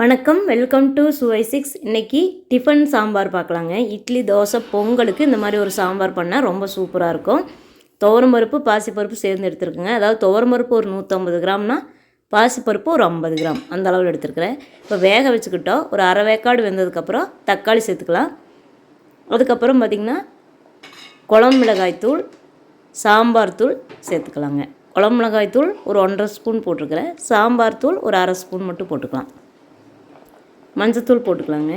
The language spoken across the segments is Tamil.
வணக்கம் வெல்கம் டு சுவை சிக்ஸ் இன்றைக்கி டிஃபன் சாம்பார் பார்க்கலாங்க. இட்லி தோசை பொங்கலுக்கு இந்த மாதிரி ஒரு சாம்பார் பண்ணால் ரொம்ப சூப்பராக இருக்கும். துவரம்பருப்பு பாசிப்பருப்பு சேர்ந்து எடுத்துருக்குங்க. அதாவது துவரம்பருப்பு ஒரு நூற்றம்பது கிராம்னா பாசிப்பருப்பு ஒரு ஐம்பது கிராம். அந்த அளவில் எடுத்துருக்குறேன். இப்போ வேக வச்சுக்கிட்டோம். ஒரு அரை வேக்காடு வெந்ததுக்கப்புறம் தக்காளி சேர்த்துக்கலாம். அதுக்கப்புறம் பார்த்திங்கன்னா குழம்பு மிளகாய் தூள் சாம்பார் தூள் சேர்த்துக்கலாங்க. குழம்பு மிளகாய் தூள் ஒரு ஒன்றரை ஸ்பூன் போட்டிருக்கிறேன். சாம்பார் தூள் ஒரு அரை ஸ்பூன் மட்டும் போட்டுக்கலாம். மஞ்சத்தூள் போட்டுக்கலாங்க.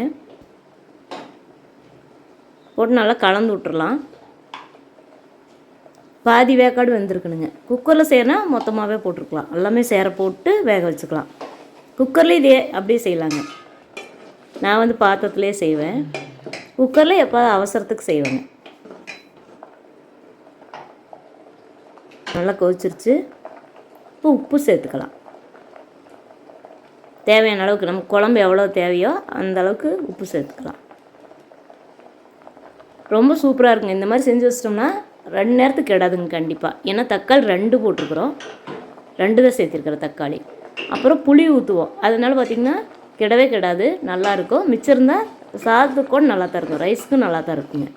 போட்டு நல்லா கலந்து விட்டுறலாம். பாதி வேக்காடு வெந்திருக்கணுங்க. குக்கரில் செய்யறனா மொத்தமாகவே போட்டிருக்கலாம். எல்லாமே சேர போட்டு வேக வச்சுக்கலாம். குக்கர்லேயும் இதே அப்படியே செய்யலாங்க. நான் வந்து பாத்திரத்துலேயே செய்வேன். குக்கரில் எப்போ அவசரத்துக்கு செய்வேங்க. நல்லா கொதிச்சிருச்சு. இப்போ உப்பு சேர்த்துக்கலாம். தேவையான அளவுக்கு நம்ம குழம்பு எவ்வளோ தேவையோ அந்த அளவுக்கு உப்பு சேர்த்துக்கலாம். ரொம்ப சூப்பராக இருக்குங்க. இந்த மாதிரி செஞ்சு வச்சிட்டோம்னா ரெண்டு நேரத்துக்கு கெடாதுங்க கண்டிப்பாக ஏன்னா தக்காளி ரெண்டு போட்டிருக்குறோம். ரெண்டு தான் சேர்த்துருக்குற தக்காளி. அப்புறம் புளி ஊற்றுவோம் அதனால பார்த்திங்கன்னா கெடவே கெடாது. நல்லாயிருக்கும் மிச்சம் இருந்தால் சாதத்துக்கும் கூட நல்லா தான் இருக்கும். ரைஸ்க்கும் நல்லா தான் இருக்குங்க.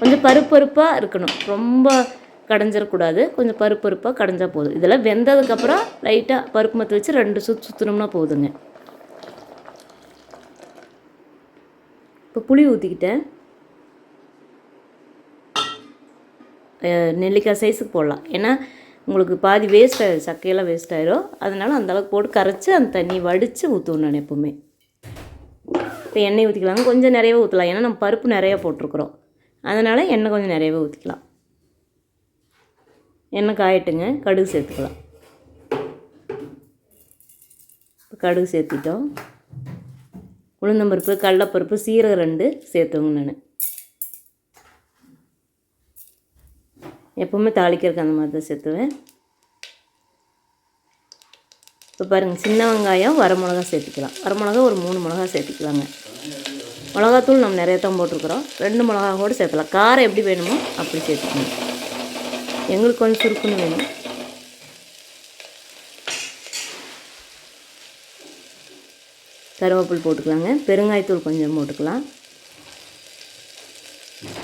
கொஞ்சம் பருப்பு பருப்பாக இருக்கணும். ரொம்ப கடைஞ்சிடக்கூடாது கொஞ்சம் பருப்பு பருப்பாக கடைஞ்சால் போதும். இதெல்லாம் வெந்ததுக்கப்புறம் லைட்டாக பருப்பு மற்ற வச்சு ரெண்டு சுற்று சுற்றினோம்னா போதுங்க. இப்போ புளி ஊற்றிக்கிட்டேன் நெல்லிக்காய் சைஸுக்கு போடலாம். ஏன்னா உங்களுக்கு பாதி வேஸ்ட் ஆயிடும் சக்கையெல்லாம் வேஸ்ட் ஆயிரும். அதனால் அந்தளவுக்கு போட்டு கரைச்சி அந்த தண்ணி வடித்து ஊற்றுவோம் நான் எப்போவுமே. இப்போ எண்ணெய் ஊற்றிக்கலாங்க கொஞ்சம் நிறையவே ஊற்றலாம் ஏன்னா நம்ம பருப்பு நிறையா போட்டிருக்குறோம். அதனால் எண்ணெய் கொஞ்சம் நிறையவே ஊற்றிக்கலாம் எண்ணெய் காயட்டுங்க. கடுகு சேர்த்துக்கலாம். கடுகு சேர்த்திட்டோம். உளுந்தம்பருப்பு கடலப்பருப்பு சீரகம் ரெண்டு சேர்த்துவங்க நான். எப்போவுமே தாளிக்கிறதுக்கு அந்த மாதிரி தான் சேர்த்துவேன். இப்போ பாருங்கள் சின்ன வெங்காயம் வரமிளகா சேர்த்துக்கலாம். வரமிளகா ஒரு மூணு மிளகா சேர்த்துக்கலாங்க. மிளகாத்தூள் நம்ம நிறைய தான் போட்டிருக்குறோம். ரெண்டு மிளகா கூட சேர்த்துக்கலாம். காரம் எப்படி வேணுமோ அப்படி சேர்த்துக்கணும் எங்களுக்கு கொஞ்சம் சுருக்குன்னு வேணும். கருவேப்பில் போட்டுக்கலாங்க. பெருங்காயத்தூள் கொஞ்சம் போட்டுக்கலாம்.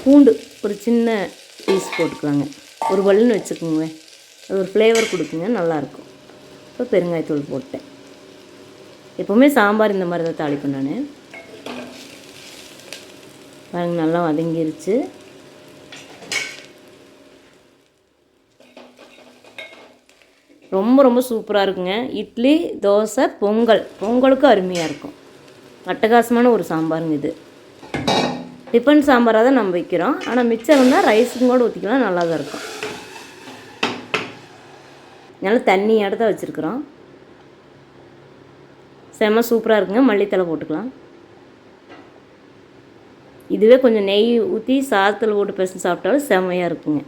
பூண்டு ஒரு சின்ன பீஸ் போட்டுக்கலாங்க. ஒரு வல்லுன்னு வச்சுக்கோங்க. அது ஒரு ஃப்ளேவர் கொடுக்குங்க நல்லாயிருக்கும். இப்போ பெருங்காயத்தூள் போட்டேன். எப்போவுமே சாம்பார் இந்த மாதிரி தான் தாளிப்பேன் நான். பாருங்கள் நல்லா வதங்கிருச்சு. ரொம்ப ரொம்ப சூப்பராக இருக்குங்க. இட்லி தோசை பொங்கல். பொங்கலுக்கும் அருமையாக இருக்கும். அட்டகாசமான ஒரு சாம்பாருங்க இது. டிஃபன் சாம்பாராக தான் நம்ம வைக்கிறோம். ஆனால் மிச்சம் இருந்தால் ரைஸுக்கும் கூட ஊற்றிக்கலாம் நல்லா தான் இருக்கும். நல்லா தண்ணி இடத்த வச்சுருக்குறோம். செம்ம சூப்பராக இருக்குங்க. மல்லித்தலை போட்டுக்கலாம். இதுவே கொஞ்சம் நெய் ஊற்றி சாதத்தில் போட்டு பேச சாப்பிட்டாலும் செம்மையாக இருக்குங்க.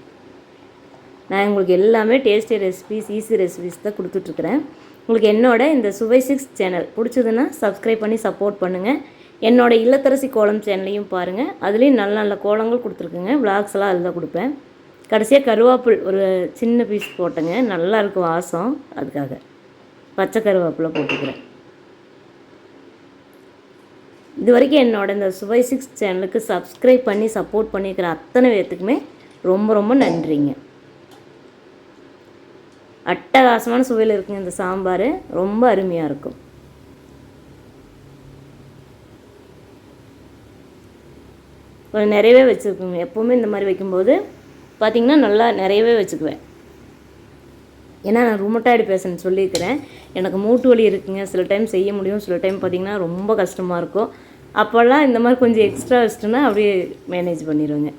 நான் உங்களுக்கு எல்லாமே டேஸ்டி ரெசிபிஸ் ஈஸி ரெசிபிஸ் தான் கொடுத்துட்ருக்குறேன். உங்களுக்கு என்னோட இந்த சுவை சிக்ஸ் சேனல் பிடிச்சதுன்னா சப்ஸ்கிரைப் பண்ணி சப்போர்ட் பண்ணுங்கள் என்னோடய இல்லத்தரசி கோலம் சேனலையும் பாருங்கள் அதுலேயும் நல்ல நல்ல கோலங்கள் கொடுத்துருக்குங்க. விளாக்ஸ்லாம் அதில் தான் கொடுப்பேன். கடைசியாக கருவேப்பில் ஒரு சின்ன பீஸ் போட்டேங்க. நல்லா இருக்கும் வாசம். அதுக்காக பச்சை கருவேப்பிலை போட்டுக்கிறேன். இது வரைக்கும் என்னோட இந்த சுவை சிக்ஸ் சேனலுக்கு சப்ஸ்கிரைப் பண்ணி சப்போர்ட் பண்ணியிருக்கிற அத்தனை பேர்த்துக்குமே ரொம்ப ரொம்ப நன்றிங்க. அட்டகாசமான சுவையில் இருக்குங்க இந்த சாம்பார். ரொம்ப அருமையாக இருக்கும். கொஞ்சம் நிறையவே வச்சுருக்குங்க எப்போவுமே இந்த மாதிரி வைக்கும்போது பார்த்திங்கன்னா நல்லா நிறையவே வச்சுக்குவேன். ஏன்னா நான் ரூமட்டாய்டு பேஷண்ட் சொல்லியிருக்கிறேன். எனக்கு மூட்டு வலி இருக்குங்க. சில டைம் செய்ய முடியும். சில டைம் பார்த்திங்கன்னா ரொம்ப கஷ்டமாக இருக்கும். அப்போல்லாம் இந்த மாதிரி கொஞ்சம் எக்ஸ்ட்ரா வச்சுட்டோன்னா அப்படியே மேனேஜ் பண்ணிடுவேங்க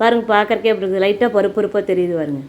பாருங்கள் பார்க்குறக்கே அப்படி இருக்குது. லைட்டாக பருப்பு பருப்பாக தெரியுது பாருங்கள்